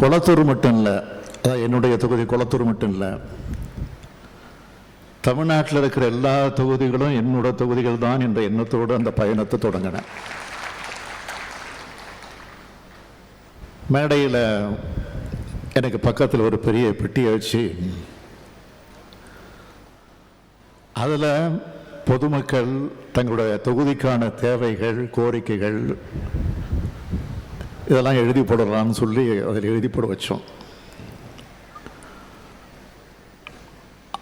குளத்தூர் மட்டும் இல்லை. அதான் என்னுடைய தொகுதி குளத்தூர் மட்டும் இல்லை. தமிழ்நாட்டில் இருக்கிற எல்லா தொகுதிகளும் என்னோட தொகுதிகள் தான் என்ற எண்ணத்தோடு அந்த பயணத்தை தொடங்கினேன் மேடையில் எனக்கு பக்கத்தில் ஒரு பெரிய பெட்டியை வச்சு அதில் பொதுமக்கள் தங்களுடைய தொகுதிக்கான தேவைகள் கோரிக்கைகள் இதெல்லாம் எழுதி போடுறான்னு சொல்லி அதில் எழுதி போட வச்சோம்.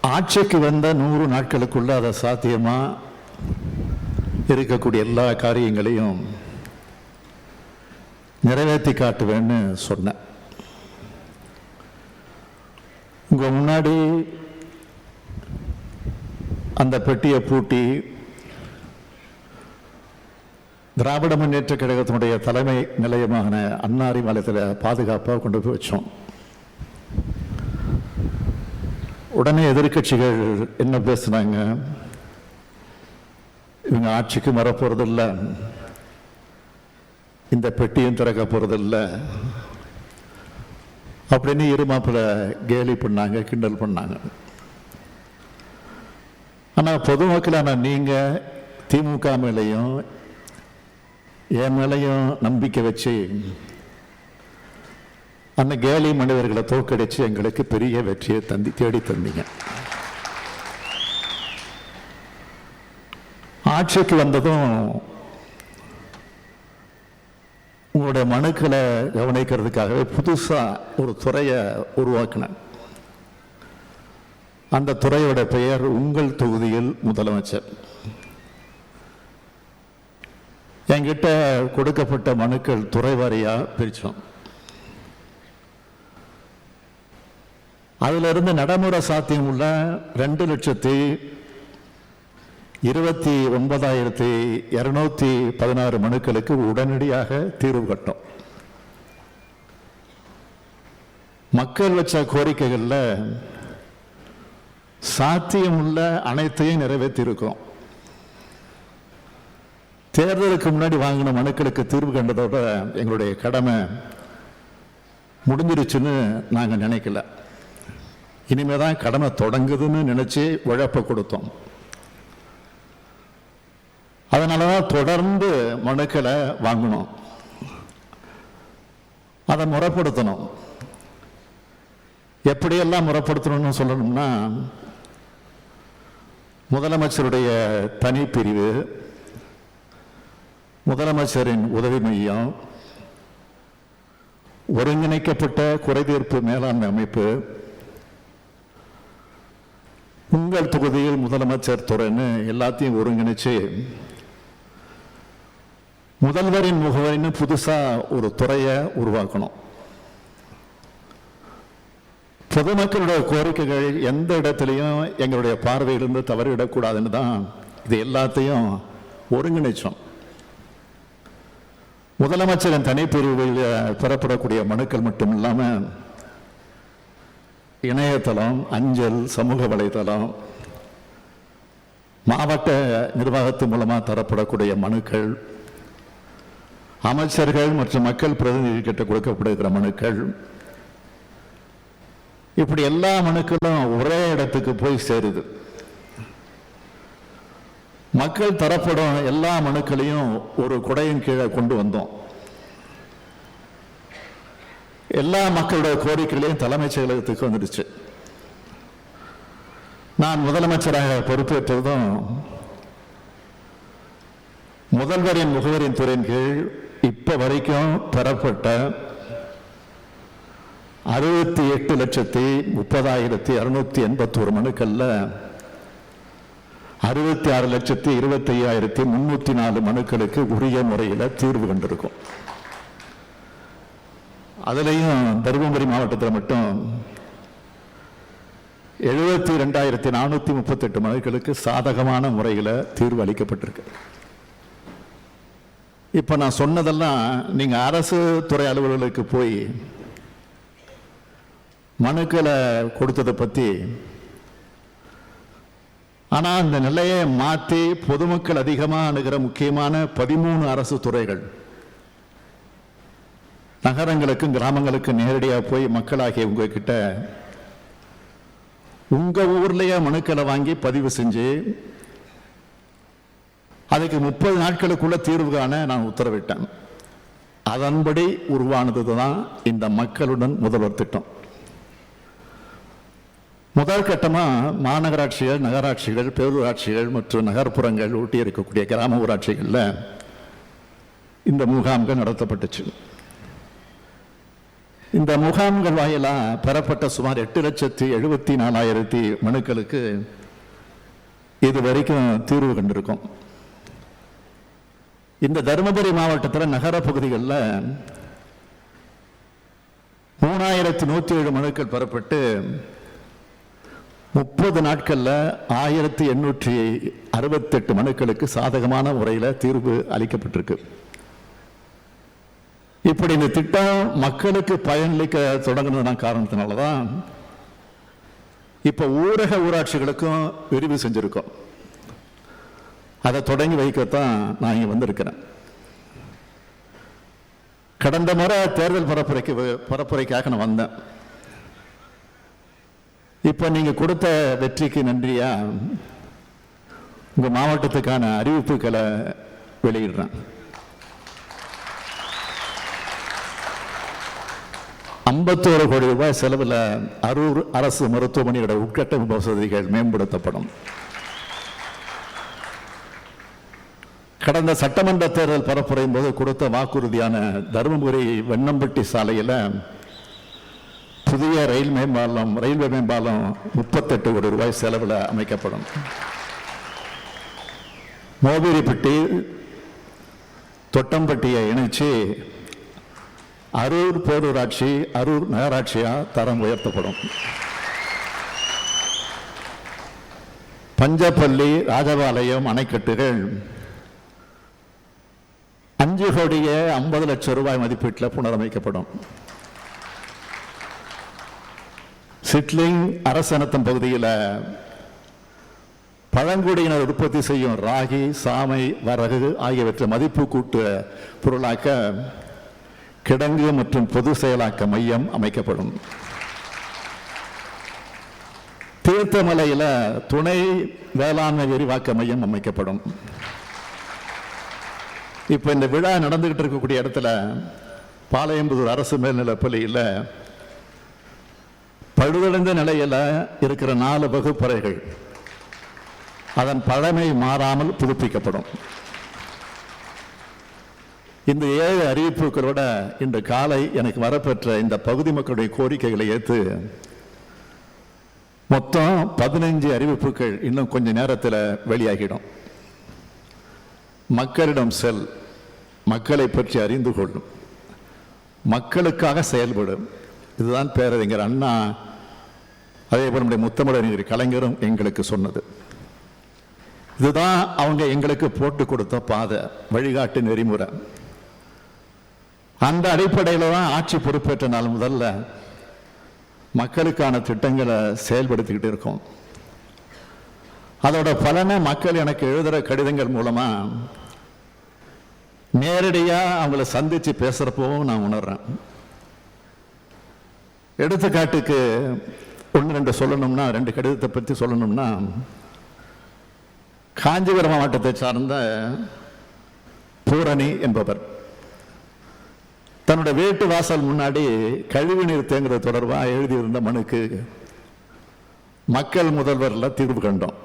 ஆட்சிக்கு வந்த நூறு நாட்களுக்குள்ள அதை சாத்தியமா? இருக்கக்கூடிய எல்லா காரியங்களையும் நிறைவேற்றி காட்டுவேன்னு சொன்னேன். உங்க முன்னாடி அந்த பெட்டியை பூட்டி திராவிட முன்னேற்ற கழகத்தினுடைய தலைமை நிலையமான அன்னாரி மலையத்தில் பாதுகாப்பாக கொண்டு போய் வச்சோம். உடனே எதிர்க்கட்சிகள் என்ன பேசுனாங்க? இவங்க ஆட்சிக்கு வர இந்த பெட்டியும் திறக்க போறதில்ல. அப்படின்னு இருமாப்பில் கேலி பண்ணாங்க கிண்டல் பண்ணாங்க. ஆனால் பொதுமக்களான நீங்கள் திமுக மேலேயும் என் மேலையும் நம்பிக்கை வச்சு அந்த கேலி மனிதர்களை தோக்கடிச்சு எங்களுக்கு பெரிய வெற்றியை தந்தி தேடி தந்தீங்க. ஆட்சிக்கு வந்ததும் உங்களுடைய மனுக்களை கவனிக்கிறதுக்காகவே புதுசாக ஒரு துறையை உருவாக்கினேன். அந்த துறையோட பெயர் உங்கள் தொகுதியில் முதலமைச்சர். என்கிட்ட கொடுக்கப்பட்ட மனுக்கள் துறை வாரியாக பிரிச்சோம். அதுல இருந்து நடைமுறை சாத்தியம் உள்ள ரெண்டு லட்சத்தி இருபத்தி ஒன்பதாயிரத்தி இருநூத்தி பதினாறு மனுக்களுக்கு உடனடியாக தீர்வு கட்டும். மக்கள் வச்ச கோரிக்கைகளில் சாத்தியமுள்ள அனைத்தையும் நிறைவேற்றியிருக்கிறோம் தேர்தலுக்கு முன்னாடி வாங்கின மனுக்களுக்கு தீர்வு கண்டதோட எங்களுடைய கடமை முடிஞ்சிருச்சுன்னு நாங்கள் நினைக்கல. இனிமே தான் கடமை தொடங்குதுன்னு நினச்சி உழைப்பை கொடுத்தோம். அதனால தான் தொடர்ந்து மனுக்களை வாங்கணும் அதை முறைப்படுத்தணும். எப்படியெல்லாம் முறைப்படுத்தணும்னு சொல்லணும்னா முதலமைச்சருடைய தனிப்பிரிவு முதலமைச்சரின் உதவி மையம் ஒருங்கிணைக்கப்பட்ட குறைதீர்ப்பு மேலாண்மை அமைப்பு உங்கள் தொகுதியில் முதலமைச்சர் துறைன்னு எல்லாத்தையும் ஒருங்கிணைச்சு முதல்வரின் முகவரின்னு புதுசா ஒரு துறையை உருவாக்கணும். பொதுமக்களுடைய கோரிக்கைகள் எந்த இடத்துலையும் எங்களுடைய பார்வையிலிருந்து தவறிவிடக்கூடாதுன்னு தான் இது எல்லாத்தையும் ஒருங்கிணைச்சோம். முதலமைச்சரின் தனிப்பிரிவில் பெறப்படக்கூடிய மனுக்கள் மட்டும் இல்லாமல் இணையதளம் அஞ்சல் சமூக வலைதளம் மாவட்ட நிர்வாகத்து மூலமாக தரப்படக்கூடிய மனுக்கள் அமைச்சர்கள் மற்றும் மக்கள் பிரதிநிதிகிட்ட கொடுக்கப்படுகிற மனுக்கள் இப்படி எல்லா மனுக்களும் ஒரே இடத்துக்கு போய் சேருது. மக்கள் தரப்படும் எல்லா மனுக்களையும் ஒரு குடையின் கீழே கொண்டு வந்தோம். எல்லா மக்களுடைய கோரிக்கைகளையும் தலைமைச் செயலகத்துக்கு வந்துடுச்சு. நான் முதலமைச்சராக பொறுப்பேற்றதும் முதல்வரின் முகவரின் துறையின் கீழ் இப்ப வரைக்கும் பெறப்பட்ட அறுபத்தி எட்டு லட்சத்தி முப்பதாயிரத்தி அறுநூத்தி எண்பத்தி ஒரு மனுக்கள்ல அறுபத்தி ஆறு லட்சத்தி இருபத்தி ஐயாயிரத்தி முன்னூத்தி நாலு மனுக்களுக்கு உரிய முறையில் தீர்வு கண்டிருக்கும். அதுலேயும் தருமபுரி மாவட்டத்தில் மட்டும் எழுபத்தி ரெண்டாயிரத்தி நானூற்றி முப்பத்தெட்டு மனுக்களுக்கு சாதகமான முறையில் தீர்வு அளிக்கப்பட்டிருக்கு. இப்போ நான் சொன்னதெல்லாம் நீங்கள் அரசு துறை அலுவலர்களுக்கு போய் மனுக்களை கொடுத்ததை பற்றி ஆனால் அந்த நிலையை மாற்றி பொதுமக்கள் அதிகமாக அணுகிற முக்கியமான பதிமூணு அரசு துறைகள். நகரங்களுக்கும் கிராமங்களுக்கும் நேரடியாக போய் மக்களாகிய உங்ககிட்ட உங்கள் ஊர்லேயே மனுக்களை வாங்கி பதிவு செஞ்சு அதுக்கு முப்பது நாட்களுக்குள்ள தீர்வு காண நான் உத்தரவிட்டேன். அதன்படி உருவானது தான் இந்த மக்களுடன் முதல்வர் திட்டம். முதல் கட்டமா மாநகராட்சிகள் நகராட்சிகள் பேரூராட்சிகள் மற்றும் நகர்ப்புறங்கள் ஊட்டி இருக்கக்கூடிய கிராம ஊராட்சிகளில் இந்த முகாம்கள் நடத்தப்பட்டுச்சு. இந்த முகாம்கள் வாயிலா பெறப்பட்ட சுமார் எட்டு லட்சத்தி எழுபத்தி நாலாயிரத்தி மனுக்களுக்கு இது வரைக்கும் தீர்வு கண்டிருக்கும். இந்த தருமபுரி மாவட்டத்தில் நகர பகுதிகளில் மூணாயிரத்தி நூற்றி ஏழு மனுக்கள் பெறப்பட்டு முப்பது நாட்கள்ல ஆயிரத்தி எண்ணூற்றி அறுபத்தெட்டு மனுக்களுக்கு சாதகமான முறையில் தீர்வு அளிக்கப்பட்டிருக்கு. இப்படி இந்த திட்டம் மக்களுக்கு பயனளிக்க தொடங்கினதுனா காரணத்தினால தான் இப்போ ஊரக ஊராட்சிகளுக்கும் விரிவு செஞ்சிருக்கோம். அதை தொடங்கி வைக்கத்தான் நான் இங்கே வந்திருக்கிறேன். கடந்த முறை தேர்தல் பரப்புரைக்கு பரப்புரைக்காக நான் வந்தேன். இப்போ நீங்கள் கொடுத்த வெற்றிக்கு நன்றியா? உங்கள் மாவட்டத்துக்கான அறிவிப்புகளை வெளியிடுறேன். ஐம்பத்தோரு கோடி ரூபாய் செலவில் அரூர் அரசு மருத்துவமனையோட உட்கட்டமைப்பு வசதிகள் மேம்படுத்தப்படும். கடந்த சட்டமன்ற தேர்தல் பரப்புரையும் போது கொடுத்த வாக்குறுதியான தருமபுரி வெண்ணம்பட்டி சாலையில் புதிய ரயில் மேம்பாலம் ரயில்வே மேம்பாலம் முப்பத்தெட்டு கோடி ரூபாய் செலவில் அமைக்கப்படும். மோபிரிப்பட்டி தொட்டம்பட்டியை இணைச்சு அரூர் பேரூராட்சி அரூர் நகராட்சியாக தரம் உயர்த்தப்படும். பஞ்சப்பள்ளி ராஜபாளையம் அணைக்கட்டுகள் அஞ்சு கோடியே ஐம்பது லட்சம் ரூபாய் மதிப்பீட்டில் புனரமைக்கப்படும். சிட்லிங் அரசனத்தம் பகுதியில் பழங்குடியினர் உற்பத்தி செய்யும் ராகி சாமை வரகு ஆகியவற்றை மதிப்பு கூட்டு பொருளாக்க கிடங்கு மற்றும் பொது செயலாக்க மையம் அமைக்கப்படும். தீர்த்தமலையில் துணை வேளாண்மை விரிவாக்க மையம் அமைக்கப்படும். இப்போ இந்த விழா நடந்துகிட்டு இருக்கக்கூடிய இடத்துல பாளையம்புதூர் அரசு மேல்நிலைப் பள்ளியில் பழுதடைந்த நிலையில் இருக்கிற நாலு வகுப்பறைகள் அதன் பழமை மாறாமல் புதுப்பிக்கப்படும். இந்த ஏழு அறிவிப்புகளோட இன்று காலை எனக்கு வரப்பெற்ற இந்த பகுதி மக்களுடைய கோரிக்கைகளை ஏற்று மொத்தம் பதினைஞ்சு அறிவிப்புகள் இன்னும் கொஞ்ச நேரத்தில் வெளியாகிடும். மக்களிடம் செல் மக்களை பற்றி அறிந்து கொள்ளும். மக்களுக்காக செயல்படும். இதுதான் பேரறிஞர் அண்ணா அதே போல் நம்முடைய முத்தமிழறிஞர் கலைஞரும் எங்களுக்கு சொன்னது. இதுதான் அவங்க எங்களுக்கு போட்டு கொடுத்த பாதை வழிகாட்டு நெறிமுறை. அந்த அடிப்படையில் தான் ஆட்சி பொறுப்பேற்ற நாள் முதல்ல மக்களுக்கான திட்டங்களை செயல்படுத்திக்கிட்டு இருக்கோம். அதோட பலனை மக்கள் எனக்கு எழுதுகிற கடிதங்கள் மூலமா நேரடியாக அவங்கள சந்தித்து பேசுகிறப்போவும் நான் உணர்றேன். எடுத்துக்காட்டுக்கு ஒன்று ரெண்டு சொல்லணும்னா ரெண்டு கடிதத்தை பற்றி சொல்லணும்னா காஞ்சிபுரம் மாவட்டத்தை சார்ந்த பூரணி என்பவர். தன்னோட வீட்டு வாசல் முன்னாடி கழிவு நீர் தேங்குறது தொடர்பாக எழுதியிருந்த மனுக்கு மக்கள் முதல்வரில் தீர்வு கண்டோம்.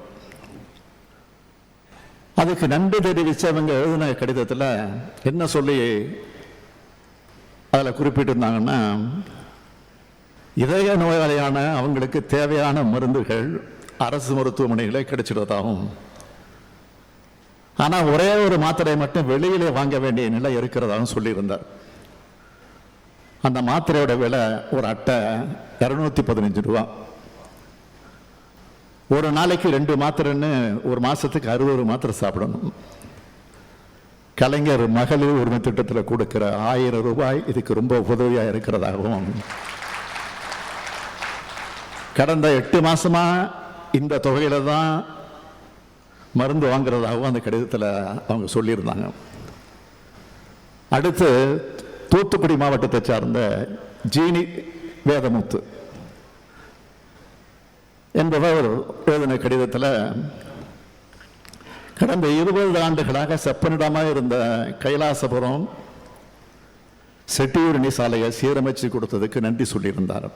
அதுக்கு நன்றி தெரிவிச்சவங்க எழுதின கடிதத்தில் என்ன சொல்லி அதில் குறிப்பிட்டிருந்தாங்கன்னா இதய நோயாளியான அவங்களுக்கு தேவையான மருந்துகள் அரசு மருத்துவமனைகளே கிடைச்சிடுறதாகவும் ஆனால் ஒரே ஒரு மாத்திரை மட்டும் வெளியிலே வாங்க வேண்டிய நிலை இருக்கிறதாகவும் சொல்லியிருந்தார். அந்த மாத்திரையோட விலை ஒரு அட்டை இரநூத்தி பதினஞ்சு ரூபா. ஒரு நாளைக்கு ரெண்டு மாத்திரைன்னு ஒரு மாதத்துக்கு அறுபது மாத்திரை சாப்பிடணும். கலைஞர் மகளிர் உரிமை திட்டத்தில் கொடுக்கிற ஆயிரம் ரூபாய் இதுக்கு ரொம்ப உதவியாக இருக்கிறதாகவும் கடந்த எட்டு மாதமாக இந்த தொகையில தான் மருந்து வாங்குறதாகவும் அந்த கடிதத்தில் அவங்க சொல்லியிருந்தாங்க. அடுத்து தூத்துக்குடி மாவட்டத்தை சார்ந்த ஜீனி வேதமுத்து என்பவர் எழுதின கடிதத்தில் கடந்த இருபது ஆண்டுகளாக செப்பனிடமாக இருந்த கைலாசபுரம் செட்டியூரணி சாலையை சீரமைச்சு கொடுத்ததுக்கு நன்றி சொல்லியிருந்தார்.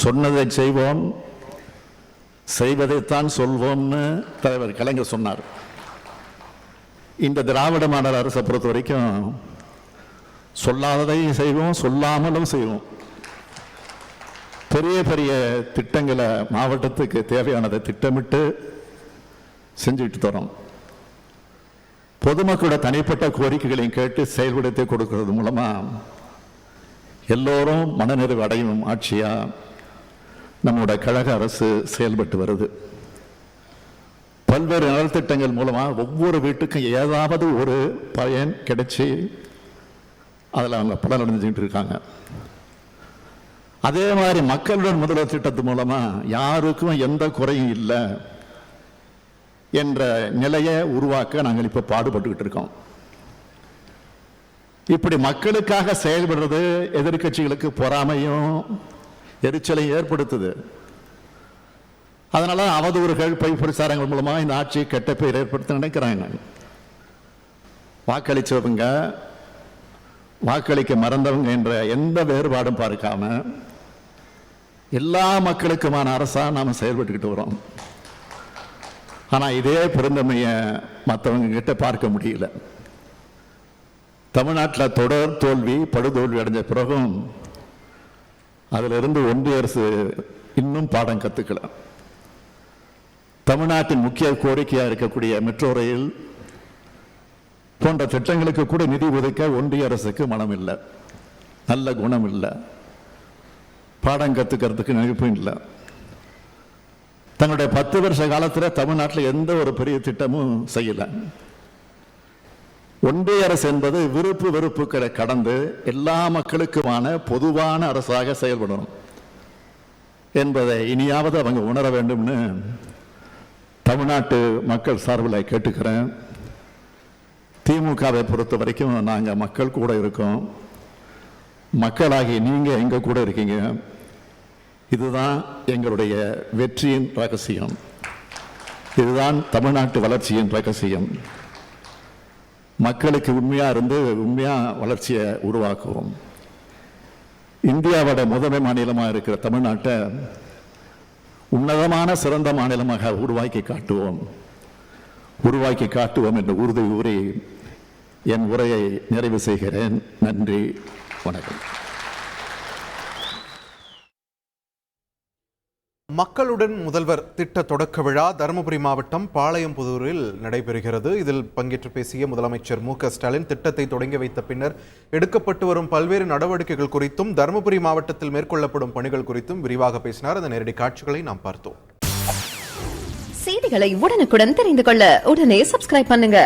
சொன்னதை செய்வோம் செய்வதைத்தான் சொல்வோம்னு தலைவர் கலைஞர் சொன்னார். இந்த திராவிட மாடல் அரசை பொறுத்த வரைக்கும் சொல்லாததையும் செய்வோம் சொல்லாமலும் செய்வோம். பெரிய பெரிய திட்டங்களை மாவட்டத்துக்கு தேவையானதை திட்டமிட்டு செஞ்சுட்டு தரோம். பொதுமக்களோட தனிப்பட்ட கோரிக்கைகளையும் கேட்டு செயல்படுத்தி கொடுக்கறது மூலமாக எல்லோரும் மனநிறைவு அடையும் ஆட்சியாக நம்முடைய கழக அரசு செயல்பட்டு வருது. பல்வேறு நலத்திட்டங்கள் மூலமாக ஒவ்வொரு வீட்டுக்கும் ஏதாவது ஒரு பயன் கிடைச்சி அதில் அவங்க பலன் இருக்காங்க. அதே மாதிரி மக்களுடன் முதல்வர் திட்டத்து மூலமாக யாருக்கும் எந்த குறையும் இல்லை என்ற நிலையை உருவாக்க நாங்கள் இப்போ பாடுபட்டுக்கிட்டு இருக்கோம். இப்படி மக்களுக்காக செயல்படுறது எதிர்க்கட்சிகளுக்கு பொறாமையும் எரிச்சலை ஏற்படுத்துது. அதனால அவதூறுகள் பை பிரச்சாரங்கள் மூலமா இந்த ஆட்சி கெட்ட பெயர் ஏற்படுத்த நினைக்கிறாங்க. வாக்களிச்சவங்க வாக்களிக்க மறந்தவங்க என்ற எந்த வேறுபாடும் பார்க்காம எல்லா மக்களுக்குமான அரசாக நாம் செயல்பட்டுக்கிட்டு வரோம். ஆனால் இதே பிறந்தமையை மற்றவங்க கிட்ட பார்க்க முடியல. தமிழ்நாட்டில் தொடர் தோல்வி படுதோல்வி அடைஞ்ச பிறகும் அதுல இருந்து ஒன்றிய அரசு இன்னும் பாடம் கத்துக்கல. தமிழ்நாட்டின் முக்கிய கோரிக்கையா இருக்கக்கூடிய மெட்ரோ ரயில் போன்ற திட்டங்களுக்கு கூட நிதி ஒதுக்க ஒன்றிய அரசுக்கு மனம் இல்லை. நல்ல குணம் இல்லை. பாடம் கத்துக்கிறதுக்கு நினைப்பும் இல்லை. தங்களுடைய பத்து வருஷ காலத்தில் தமிழ்நாட்டில் எந்த ஒரு பெரிய திட்டமும் செய்யலை. ஒன்றிய அரசு என்பது விருப்பு வெறுப்புகளை கடந்து எல்லா மக்களுக்குமான பொதுவான அரசாக செயல்படணும் என்பதை இனியாவது அவங்க உணர வேண்டும்னு தமிழ்நாட்டு மக்கள் சார்பில் கேட்டுக்கிறேன். திமுகவை பொறுத்த வரைக்கும் நாங்கள் மக்கள் கூட இருக்கோம். மக்களாகி நீங்கள் எங்கள் கூட இருக்கீங்க? இதுதான் எங்களுடைய வெற்றியின் ரகசியம். இதுதான் தமிழ்நாட்டு வளர்ச்சியின் ரகசியம். மக்களுக்கு உண்மையாக இருந்து உண்மையாக வளர்ச்சியை உருவாக்குவோம். இந்தியாவோட முதன்மை மாநிலமாக இருக்கிற தமிழ்நாட்டை உன்னதமான சிறந்த மாநிலமாக உருவாக்கி காட்டுவோம். உருவாக்கி காட்டுவோம் என்று உறுதி கூறி என் உரையை நிறைவு செய்கிறேன். நன்றி வணக்கம். மக்களுடன் முதல்வர் திட்ட தொடக்க விழா தருமபுரி மாவட்டம் பாளையம்புதூரில் நடைபெறுகிறது. இதில் பங்கேற்று பேசிய முதலமைச்சர் மு க ஸ்டாலின் திட்டத்தை தொடங்கி வைத்த பின்னர் எடுக்கப்பட்டு வரும் பல்வேறு நடவடிக்கைகள் குறித்தும் தருமபுரி மாவட்டத்தில் மேற்கொள்ளப்படும் பணிகள் குறித்தும் விரிவாக பேசினார். அந்த நேரடி காட்சிகளை நாம் பார்த்தோம். செய்திகளை உடனுக்குடன் தெரிந்து கொள்ள உடனே சப்ஸ்கிரைப் பண்ணுங்க.